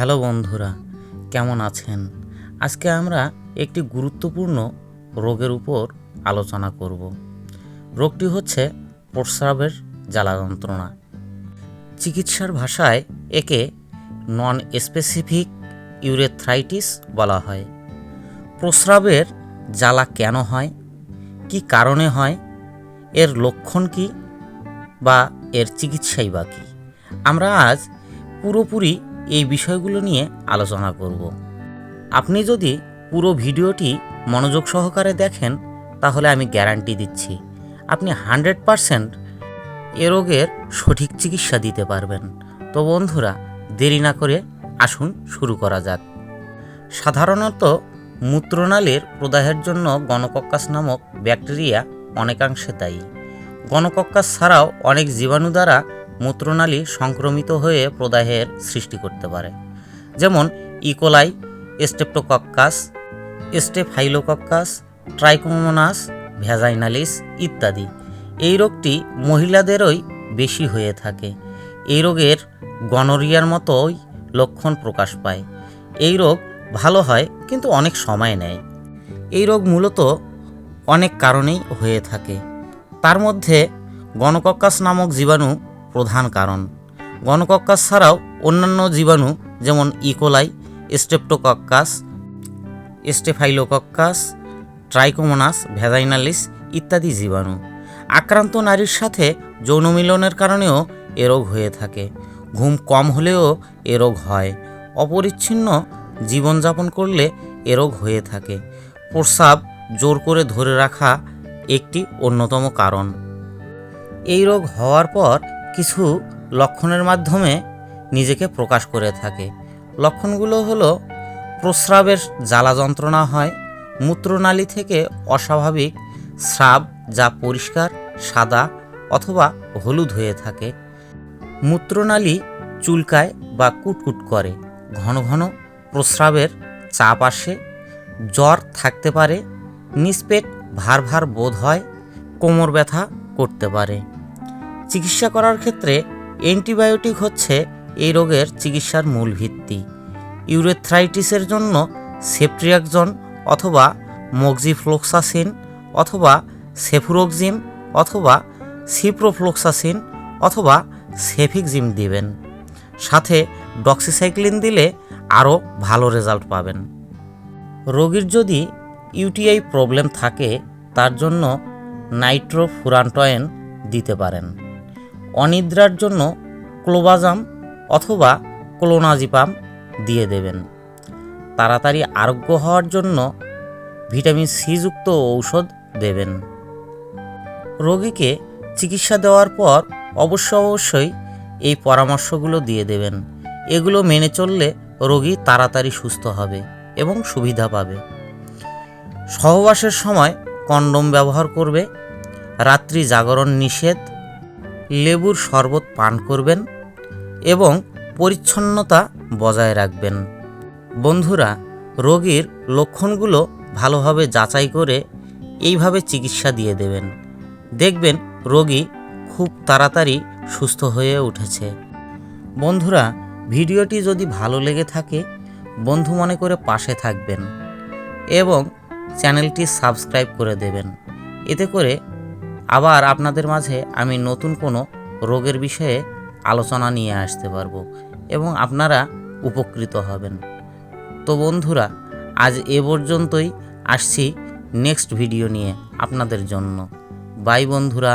Hello বন্ধুরা, কেমন আছেন? আজকে আমরা একটি গুরুত্বপূর্ণ রোগের উপর আলোচনা করব। রোগটি হচ্ছে প্রস্রাবের জ্বালা যন্ত্রণা। চিকিৎসার ভাষায় একে নন স্পেসিফিক ইউরেথ্রাইটিস বলা হয়। প্রস্রাবের জ্বালা কেন হয়? কি কারণে হয়? এর লক্ষণ কি? বা এর চিকিৎসাই বা কী? আমরা আজ পুরোপুরি এই বিষয়গুলো নিয়ে আলোচনা করব। আপনি যদি পুরো ভিডিওটি মনোযোগ সহকারে দেখেন, তাহলে আমি গ্যারান্টি দিচ্ছি আপনি হান্ড্রেড পারসেন্ট এ রোগের সঠিক চিকিৎসা দিতে পারবেন। তো বন্ধুরা, দেরি না করে আসুন শুরু করা যাক। সাধারণত মূত্রনালীর প্রদাহের জন্য গণকক্কাস নামক ব্যাকটেরিয়া অনেকাংশে দায়ী। গণকক্কাস ছাড়াও অনেক জীবাণু দ্বারা মূত্রনালী সংক্রমিত হয়ে প্রদাহের সৃষ্টি করতে পারে। যেমন E coli streptococcus staphylococcus Trichomonas vaginalis ইত্যাদি। এই রোগটি মহিলাদেরই বেশি হয়ে থাকে। এই রোগের গনোরিয়ার মতোই লক্ষণ প্রকাশ পায়। এই রোগ ভালো হয়, কিন্তু অনেক সময় নেয়। এই রোগ মূলত অনেক কারণেই হয়ে থাকে। তার মধ্যে গণকক্কাস নামক জীবাণু প্রধান কারণ। গণকক্কাস ছাড়াও অন্যান্য জীবাণু যেমন E coli streptococcus staphylococcus Trichomonas vaginalis ইত্যাদি জীবাণু। আক্রান্ত নারীর সাথে যৌন মিলনের কারণেও এ রোগ হয়ে থাকে। ঘুম কম হলেও এ রোগ হয়। অপরিচ্ছিন্ন জীবনযাপন করলে এ রোগ হয়ে থাকে। প্রস্রাব জোর করে ধরে রাখা একটি অন্যতম কারণ। এই রোগ হওয়ার পর কিছু লক্ষণের মাধ্যমে নিজেকে প্রকাশ করে থাকে। লক্ষণগুলো হলো প্রস্রাবের জ্বালা যন্ত্রণা হয়, মূত্রনালী থেকে অস্বাভাবিক স্রাব যা পরিষ্কার, সাদা অথবা হলুদ হয়ে থাকে। মূত্রনালী চুলকায় বা কুটকুট করে, ঘন ঘন প্রস্রাবের চাপ আসে, জ্বর থাকতে পারে, নিষ্পেট ভার ভার বোধ হয়, কোমর ব্যথা করতে পারে। চিকিৎসা করার ক্ষেত্রে অ্যান্টিবায়োটিক হচ্ছে এই রোগের চিকিৎসার মূল ভিত্তি। ইউরেথ্রাইটিসের জন্য সেপ্ট্রিয়াকজন অথবা মক্সিফ্লোক্সাসিন অথবা সেফুরোক্সিম অথবা সিপ্রোফ্লোক্সাসিন অথবা সেফিকজিম দিবেন। সাথে ডক্সিসাইক্লিন দিলে আরও ভালো রেজাল্ট পাবেন। রোগীর যদি ইউটিআই প্রবলেম থাকে, তার জন্য নাইট্রোফুরান্টয়েন দিতে পারেন। অনিদ্রার জন্য ক্লোবাজাম অথবা ক্লোনাজিপাম দিয়ে দেবেন। তাড়াতাড়ি আরোগ্য হওয়ার জন্য ভিটামিন সিযুক্ত ঔষধ দেবেন। রোগীকে চিকিৎসা দেওয়ার পর অবশ্য অবশ্যই এই পরামর্শগুলো দিয়ে দেবেন। এগুলো মেনে চললে রোগী তাড়াতাড়ি সুস্থ হবে এবং সুবিধা পাবে। সহবাসের সময় কন্ডোম ব্যবহার করবে। রাত্রি জাগরণ নিষেধ লেবুর শরবত পান করবেন এবং পরিচ্ছন্নতা বজায় রাখবেন। বন্ধুরা, রোগীর লক্ষণগুলো ভালোভাবে যাচাই করে এইভাবে চিকিৎসা দিয়ে দেবেন। দেখবেন রোগী খুব তাড়াতাড়ি সুস্থ হয়ে উঠেছে। বন্ধুরা, ভিডিওটি যদি ভালো লেগে থাকে, বন্ধু মনে করে পাশে থাকবেন এবং চ্যানেলটি সাবস্ক্রাইব করে দেবেন। এতে করে আবার আপনাদের মাঝে আমি নতুন কোনো রোগের বিষয়ে আলোচনা নিয়ে আসতে পারব এবং আপনারা উপকৃত হবেন। তো বন্ধুরা, আজ এ পর্যন্তই। আসছি নেক্সট ভিডিও নিয়ে আপনাদের জন্য। বাই বন্ধুরা।